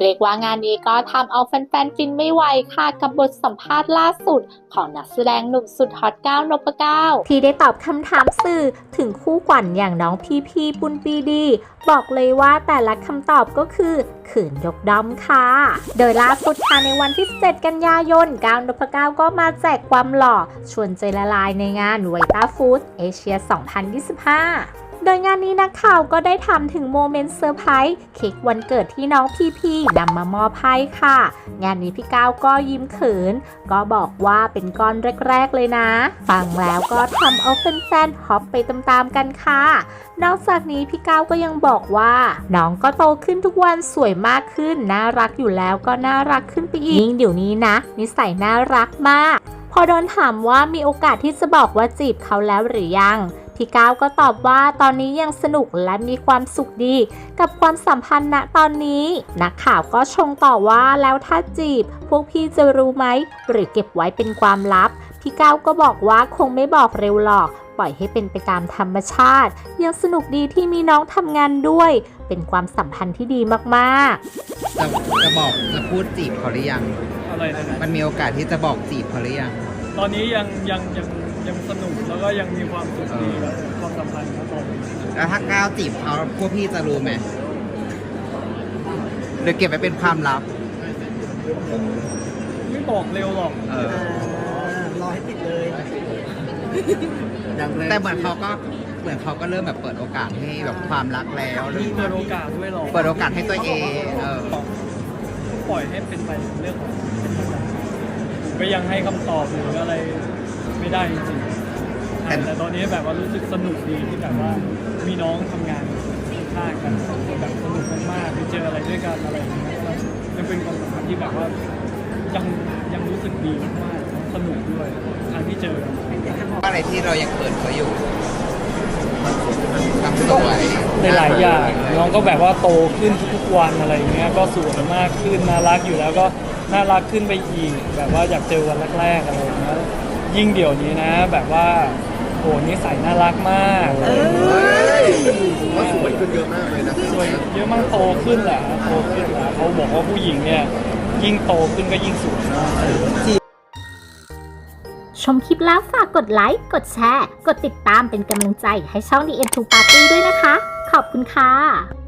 เรียกว่างานนี้ก็ทำเอาแฟนๆฟินไม่ไหวค่ะกับบทสัมภาษณ์ล่าสุด ของนักแสดงหนุ่มสุดฮอตก้าวนพก้าวที่ได้ตอบคำถามสื่อถึงคู่ขวัญอย่างน้องพีพีปุณปีดี บอกเลยว่าแต่ละคำตอบก็คือขืนยกด้อมค่ะ โดยล่าสุดค่ะในวันที่ 7 กันยายนก้าวนพก้าวก็มาแจกความหล่อชวนใจละลายในงานไวต้าฟู้ดเอเชีย 2025 โดยงานนี้นักข่าวก็ได้ถามถึงโมเมนต์เซอร์ไพรส์เค้กวันเกิดที่น้องพีพีนำมามอบให้ค่ะ งานนี้พี่ก้าวก็ยิ้มเขิน ก็บอกว่าเป็นก้อนแรก ๆ เลยนะ ฟังแล้วก็ทำเอาแฟนๆฮอปไปตามๆกันค่ะ นอกจากนี้พี่ก้าวก็ยังบอกว่าน้องก็โตขึ้นทุกวันสวยมากขึ้นน่ารักอยู่แล้วก็น่ารักขึ้นไปอีกยิ่งเดี๋ยวนี้นะ นิสัยน่ารักมาก พอโดนถามว่ามีโอกาสที่จะบอกว่าจีบเขาแล้วหรือยัง พี่ก้าวก็ตอบว่าตอนนี้ยังสนุกและมีความสุขดี กับความสัมพันธ์ณตอนนี้นักข่าวก็ชงต่อว่าแล้วถ้าจีบ พวกพี่จะรู้ไหมหรือเก็บไว้เป็นความลับ พี่ก้าวก็บอกว่าคงไม่บอกเร็วหรอก ปล่อยให้เป็นไปตามธรรมชาติ ยังสนุกดีที่มีน้องทำงานด้วย เป็นความสัมพันธ์ที่ดีมากๆจะจะบอกจะพูดจีบเขาหรือยัง อะไรนะมันมีโอกาสที่จะบอกจีบเขาหรือยัง ตอนนี้ยังยังยัง ยังสนุกแล้วก็ยังมีความสุขดีกับความสัมพันธ์ครับผมแล้วถ้าก้าวจีบเขาพวกพี่จะรู้ไหมหรือเก็บไว้เป็นความลับ ไม่บอกเร็วหรอกเออ รอให้ติดเลยแต่เหมือนเขาก็เหมือนเขาก็เริ่มแบบเปิดโอกาสให้แบบความรักแล้วหรือมีเปิดโอกาสด้วยหรอกเปิดโอกาสให้ตัวเองเออก็ปล่อยให้เป็นไปเรื่องของก็ยังให้คำตอบหรืออะไร ไม่ได้จริงๆแต่แต่ตอนนี้แบบว่ารู้สึกสนุกดีที่แบบว่ามีน้องทำงานข้างกันแบบสนุกมากๆไปเจออะไรด้วยกันอะไรอย่างเงี้ยแล้วยังเป็นความสัมพันธ์ที่แบบว่ายังยังรู้สึกดีมากๆสนุกด้วยครั้งที่เจอกันอะไรที่เรายังเปิดเขาอยู่ทำสวยในหลายอย่างน้องก็แบบว่าโตขึ้นทุกๆวันอะไรอย่างเงี้ยก็สวยมากขึ้นน่ารักอยู่แล้วก็น่ารักขึ้นไปอีกแบบว่าอยากเจอวันแรกๆอะไรอย่างเงี้ย ยิ่งเดี๋ยวนี้นะ แบบว่าโหนิสัยน่ารักมากว่าสวยขึ้นเยอะมากเลยนะสวยเยอะมากโตขึ้นแหละโตขึ้นแหละเขาบอกว่าผู้หญิงเนี่ย ยิ่งโตขึ้นก็ยิ่งสวยมากชมคลิปแล้วฝากกดไลค์ กดแชร์ กดติดตามเป็นกำลังใจให้ช่อง The End to Party ด้วยนะคะ ขอบคุณค่ะ